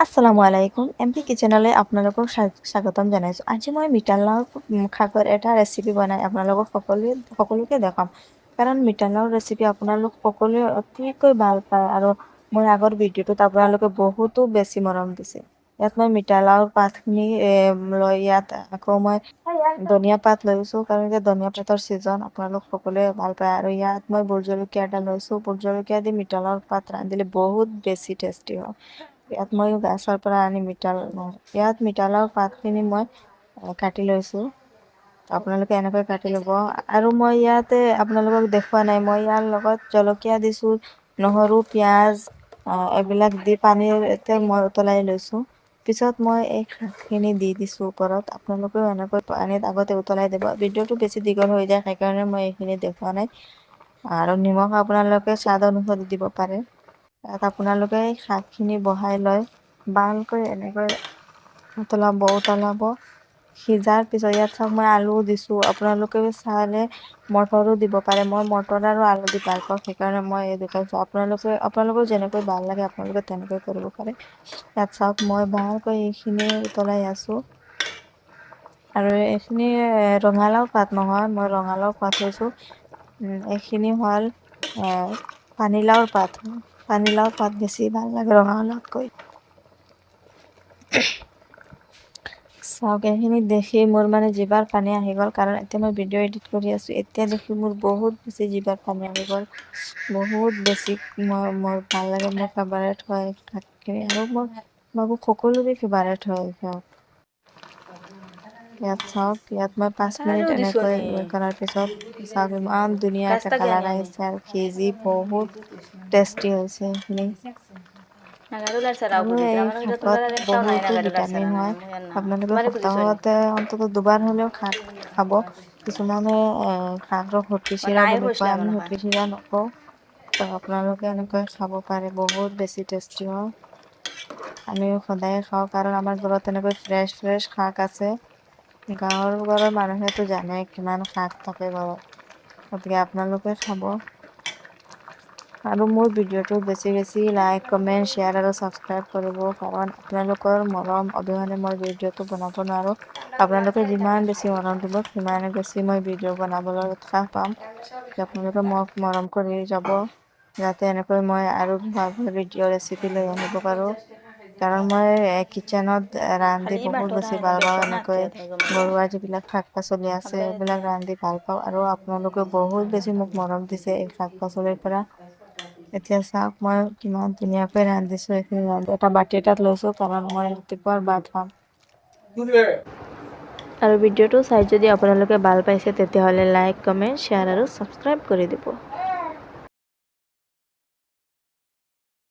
আসসালামু আলাইকুম M P কিচেনলৈ স্বা- স্বাগতম জনাইছোঁ। আজি মই মিঠালাও উম, শাকৰ এটা ৰেচিপি বনাই আপোনালোকক সকলোৱে সকলোকে দেখাম। কাৰণ মিঠালাওৰ ৰেচিপি আপোনালোক সকলোৱে অতিকৈ ভাল পায় আৰু মোৰ আগৰ ভিডিঅ'টোত আপোনালোকে বহুতো বেছি মৰম দিছে। ইয়াত মই মিঠালাওৰ পাতখিনি লৈ ইয়াত আকৌ মই ধনিয়া পাত লৈছোঁ কাৰণ এতিয়া ধনিয়া পাতৰ ছিজন আপোনালোক সকলোৱে ভাল পায়। আৰু ইয়াত মই ভোট জলকীয়া এটা লৈছোঁ। ভোট জলকীয়া দি মিঠালাওৰ পাত ৰান্ধিলে বহুত বেছি টেষ্টি হয়। ইয়াত মই গছৰ পৰা আনি মিঠাল ইয়াত মিঠালাওৰ পাতখিনি মই কাটি লৈছোঁ। আপোনালোকে এনেকৈ কাটি ল'ব। আৰু মই ইয়াতে আপোনালোকক দেখুওৱা নাই। মই ইয়াৰ লগত জলকীয়া দিছোঁ নহৰু পিঁয়াজ এইবিলাক দি পানীতে মই উতলাই লৈছোঁ। পিছত মই এই শাকখিনি দি দিছোঁ ওপৰত। আপোনালোকেও এনেকৈ পানীত আগতে উতলাই দিব। ভিডিঅ'টো বেছি দীঘল হৈ যায় সেইকাৰণে মই এইখিনি দেখুওৱা নাই। আৰু নিমখ আপোনালোকে স্বাদ অনুসৰি দিব পাৰে। তাত আপোনালোকে শাকখিনি বহাই লৈ ভালকৈ এনেকৈ উতলাব উতলাব। সিজাৰ পিছত ইয়াত চাওক মই আলু দিছোঁ। আপোনালোকে চালে মটৰো দিব পাৰে। মই মটৰ আৰু আলু দি ভাল পাওঁ সেইকাৰণে মই এই দুটা দিছোঁ। আপোনালোকে আপোনালোকৰ যেনেকৈ ভাল লাগে আপোনালোকে তেনেকৈ কৰিব পাৰে। ইয়াত চাওক মই ভালকৈ এইখিনি উতলাই আছোঁ। আৰু এইখিনি ৰঙালাও পাত নহয় মই ৰঙালাও পাত লৈছোঁ। এইখিনি হ'ল পানীলাওৰ পাত। পানীলাওৰ পাত বেছি, ভালো লাগে ৰঙালাওতকৈ চাওক, এইখিনি দেখি মোৰ মানে জিভাৰ পানী আহি গ'ল, কাৰণ এতিয়া মই ভিডিঅ' এডিট কৰি আছোঁ। এতিয়া দেখি মোৰ বহুত বেছি জিভাৰ পানী আহি গ'ল। বহুত বেছি মই মোৰ ভালো লাগে, মোৰ ফেভাৰেট হয়। আৰু মই ভাবোঁ সকলোৰে ফেভাৰেট হয়, চাওক। ইয়াত চাওক ইয়াত মই পাঁচ মিনিট এনেকৈ ইয়ে কৰাৰ পিছত চাওক ইমান ধুনীয়া এটা কালাৰ আহিছে আৰু সিজি বহুত টেষ্টি হৈছে সেইখিনি নাগাৰুলার ছাড়াও আৰু বুঝি এই আমার এটা শাকত তোলার একটাও নাই বহুতো নাগাৰুলার ভিটামিন ছাড়া হয়। না আপোনালোকে সপ্তাহতে অন্তত দুবাৰ হ'লেও শাক খাব। কিছুমানে এ, শাকক সতি চিৰা বুলি কয় আমি নহয় সতি চিৰা নকওঁ। তো আপোনালোকে এনেকৈ খাব পাৰে বহুত বেছি টেষ্টি হয়। আমি সদায়ে খাওঁ কাৰণ আমাৰ ঘৰত তেনেকৈ ফ্ৰেছ ফ্ৰেছ শাক আছে। গাঁৱৰ ঘৰৰ মানুহেতো জানে কিমান শাক থাকে ঘৰত গতিকে আপোনালোকে খাব আৰু মোৰ ভিডিঅ'টো বেছি বেছি লাইক কমেণ্ট শ্বেয়াৰ আৰু ছাবস্ক্ৰাইব কৰিব কাৰণ আপোনালোকৰ মৰম অবিহনে মই ভিডিঅ'টো বনাব নোৱাৰোঁ। আপোনালোকে যিমান বেছি মৰম দিব সিমানে বেছি মই ভিডিঅ' বনাবলৈ উৎসাহ পাম। আপোনালোকে মোক মৰম কৰি যাব যাতে এনেকৈ মই আৰু ভাল ভাল ভিডিঅ' ৰেচিপি লৈ আনিব পাৰোঁ। কাৰণ মই কিটচেনত ৰান্ধি বহুত বেছি ভাল পাওঁ এনেকৈ ঘৰুৱা যিবিলাক শাক পাচলি আছে এইবিলাক ৰান্ধি ভাল পাওঁ আৰু আপোনালোকে বহুত বেছি মোক মৰম দিছে এই শাক পাচলিৰ পৰা। এতিয়া চাওক মই কিমান ধুনীয়াকৈ ৰান্ধিছোঁ এইখিনি ৰান্ধি। এটা বাতি এটাত লৈছোঁ কাৰণ মই ৰাতিপুৱাৰ ভাত খাম। আৰু ভিডিঅ'টো চাই যদি আপোনালোকে ভাল পাইছে তেতিয়াহ'লে লাইক কমেণ্ট শ্বেয়াৰ আৰু ছাবস্ক্ৰাইব কৰি দিব।